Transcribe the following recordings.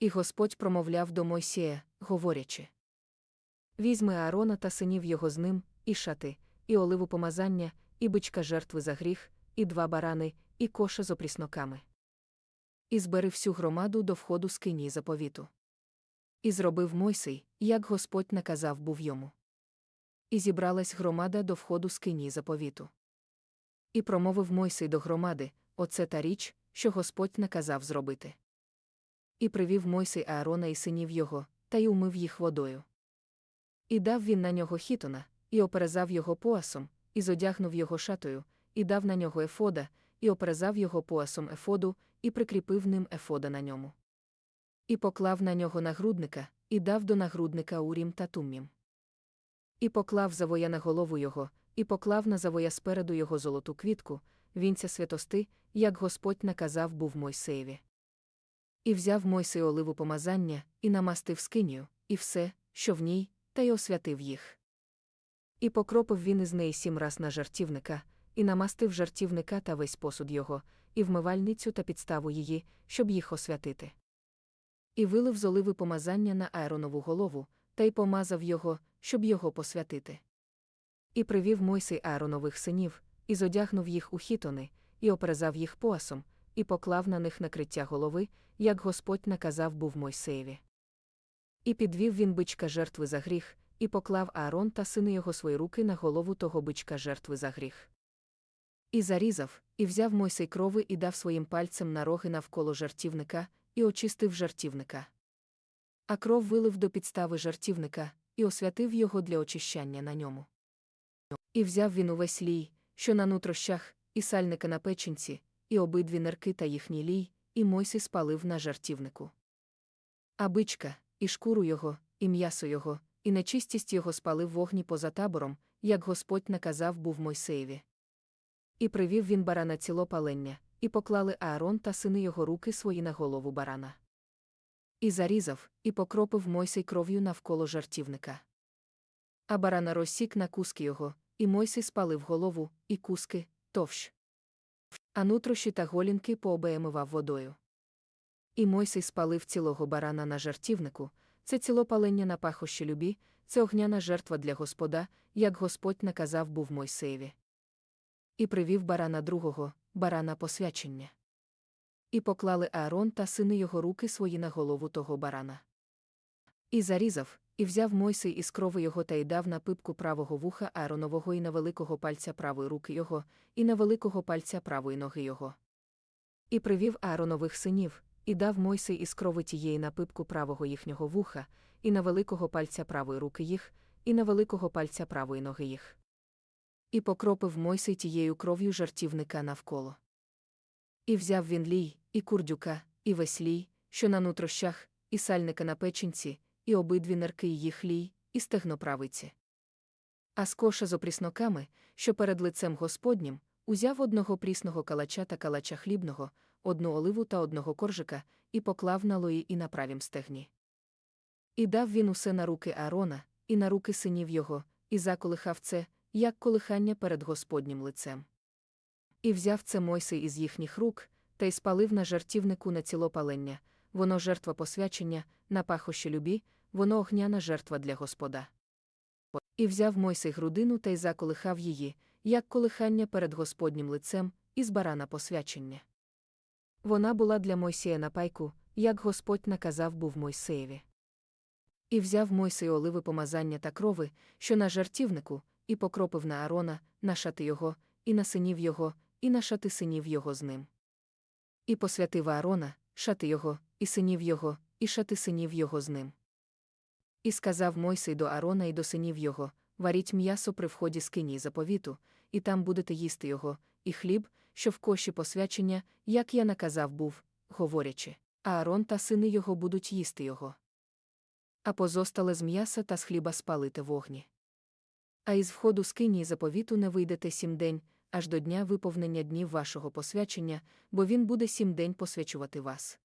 І Господь промовляв до Мойсія, говорячи: Візьми Аарона та синів його з ним, і шати, і оливу помазання, і бичка жертви за гріх, і два барани, і коша з опрісноками. І збери всю громаду до входу скині заповіту. І зробив Мойсей, як Господь наказав був йому. І зібралась громада до входу скині заповіту. І промовив Мойсей до громади: Оце та річ, що Господь наказав зробити. І привів Мойсей Аарона і синів його, та й умив їх водою. І дав він на нього хітона, і оперезав його поясом, і зодягнув його шатою, і дав на нього ефода, і оперезав його поясом ефоду, і прикріпив ним ефода на ньому. І поклав на нього нагрудника, і дав до нагрудника урім та туммім. І поклав завоя на голову його, і поклав на завоя спереду його золоту квітку, вінця святости, як Господь наказав був Мойсеєві. І взяв Мойсей оливу помазання, і намастив скинію, і все, що в ній, та й освятив їх. І покропив він із неї сім раз на жартівника, і намастив жартівника та весь посуд його, і вмивальницю та підставу її, щоб їх освятити. І вилив з оливи помазання на Ааронову голову, та й помазав його, щоб його посвятити. І привів Мойсей Ааронових синів, і зодягнув їх у хітони, і оперезав їх поясом, і поклав на них накриття голови, як Господь наказав був Мойсеєві. І підвів він бичка жертви за гріх, і поклав Аарон та сини його свої руки на голову того бичка жертви за гріх. І зарізав, і взяв Мойсей крови і дав своїм пальцем на роги навколо жартівника, і очистив жартівника. А кров вилив до підстави жартівника, і освятив його для очищання на ньому. І взяв він увесь лій, що на нутрощах, і сальника на печінці, і обидві нерки та їхній лій, і Мойсей спалив на жартівнику. А бичка, і шкуру його, і м'ясо його, і нечистість його спалив вогні поза табором, як Господь наказав був Мойсеєві. І привів він барана цілопалення, і поклали Аарон та сини його руки свої на голову барана. І зарізав, і покропив Мойсей кров'ю навколо жартівника. А барана розсік на куски його, і Мойсей спалив голову, і куски, товщ. А нутрощі та голінки пообеємивав водою. І Мойсей спалив цілого барана на жартівнику, це цілопалення на пахощі любі, це огняна жертва для Господа, як Господь наказав був Мойсеєві. І привів барана другого, барана посвячення. І поклали Аарон та сини його руки свої на голову того барана. І зарізав, і взяв Мойсей із крови його та й дав на пипку правого вуха Ааронового і на великого пальця правої руки його, і на великого пальця правої ноги його. І привів Ааронових синів, і дав Мойсей із крови тієї на пипку правого їхнього вуха, і на великого пальця правої руки їх, і на великого пальця правої ноги їх. І покропив Мойсей тією кров'ю жартівника навколо. І взяв він лій, і курдюка, і весь лій, що на нутрощах, і сальника на печінці, і обидві нерки їх лій, і стегноправиці. А з коша з опрісноками, що перед лицем Господнім, узяв одного прісного калача та калача хлібного, одну оливу та одного коржика, і поклав на лої і на правім стегні. І дав він усе на руки Аарона, і на руки синів його, і заколихав це, як колихання перед Господнім лицем. І взяв це Мойсей із їхніх рук, та й спалив на жертівнику на цілопалення, воно жертва посвячення, на пахощі любі, воно огняна жертва для Господа. І взяв Мойсей грудину та й заколихав її, як колихання перед Господнім лицем, із барана посвячення. Вона була для Мойсія на пайку, як Господь наказав був Мойсеєві. І взяв Мойсей оливи помазання та крови, що на жертівнику, і покропив на Аарона, на шати його, і на синів його, і на шати синів його з ним. І посвятив Аарона, шати його, і синів його, і шати синів його з ним. І сказав Мойсей до Аарона і до синів його варіть м'ясо при вході скині заповіту, і там будете їсти його, і хліб, що в коші посвячення, як я наказав був, говорячи, Аарон та сини його будуть їсти його. А позостале з м'яса та з хліба спалите вогні. А із входу скині заповіту не вийдете сім день, аж до дня виповнення днів вашого посвячення, бо він буде сім день посвячувати вас.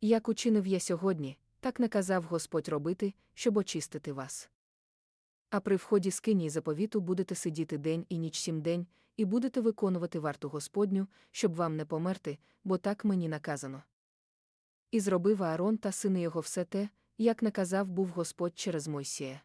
Як учинив я сьогодні, так наказав Господь робити, щоб очистити вас. А при вході з кинії заповіту будете сидіти день і ніч сім день, і будете виконувати варту Господню, щоб вам не померти, бо так мені наказано. І зробив Аарон та сини його все те, як наказав був Господь через Мойсія.